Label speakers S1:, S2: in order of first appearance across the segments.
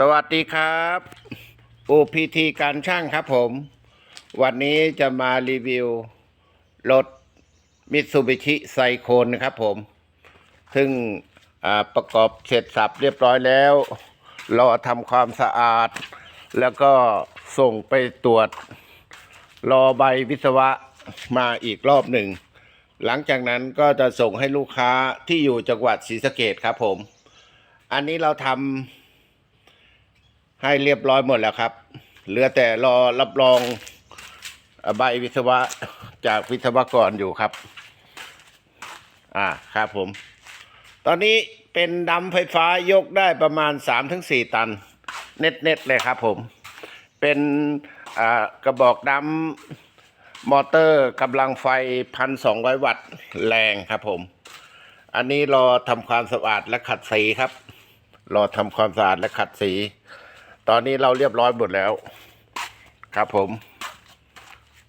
S1: สวัสดีครับ OPT การช่างครับผม วันนี้จะมารีวิว รถมิตซูบิชิไซโคนนะครับผม ซึ่งประกอบเสร็จสับเรียบร้อยแล้ว รอทำความสะอาด แล้วก็ส่งไปตรวจ รอใบวิศวะมาอีกรอบหนึ่ง หลังจากนั้นก็จะส่งให้ลูกค้าที่อยู่จังหวัดศรีสะเกดครับผม อันนี้เราทำ ให้เรียบร้อยหมดแล้วครับ เหลือแต่รอรับรองใบวิศวะจากวิศวกรอยู่ครับ อ่าครับผม ตอนนี้เป็นดำไฟฟ้ายกได้ประมาณ 3-4 ตันเน็ตเน็ตๆเลยครับผม เป็นกระบอกดำมอเตอร์กำลังไฟ 1,200 วัตต์แรงครับผม อันนี้รอทำความสะอาดและขัดสีครับ รอทำความสะอาดและขัดสี ตอนนี้เราเรียบร้อยหมดแล้ว ครับผม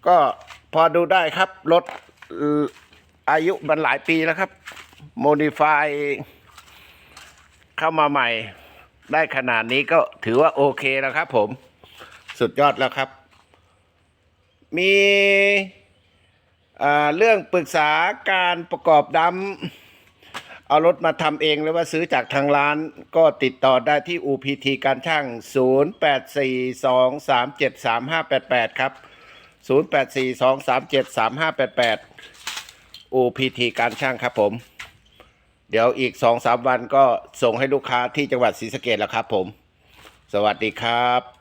S1: ก็พอดูได้ครับ รถอายุมันหลายปีแล้วครับโมดิฟายเข้ามาใหม่ ได้ขนาดนี้ก็ถือว่าโอเคแล้วครับผมสุดยอดแล้วครับ มีเรื่องปรึกษาการประกอบดำ เอารถมาทำเองหรือว่าซื้อจากทางร้านก็ติดต่อได้ที่ UPT การช่าง 0842373588 ครับ 0842373588 UPT การช่างครับผม เดี๋ยวอีก 2-3 วันก็ส่งให้ลูกค้าที่จังหวัดศรีสะเกดแล้วครับผม สวัสดีครับ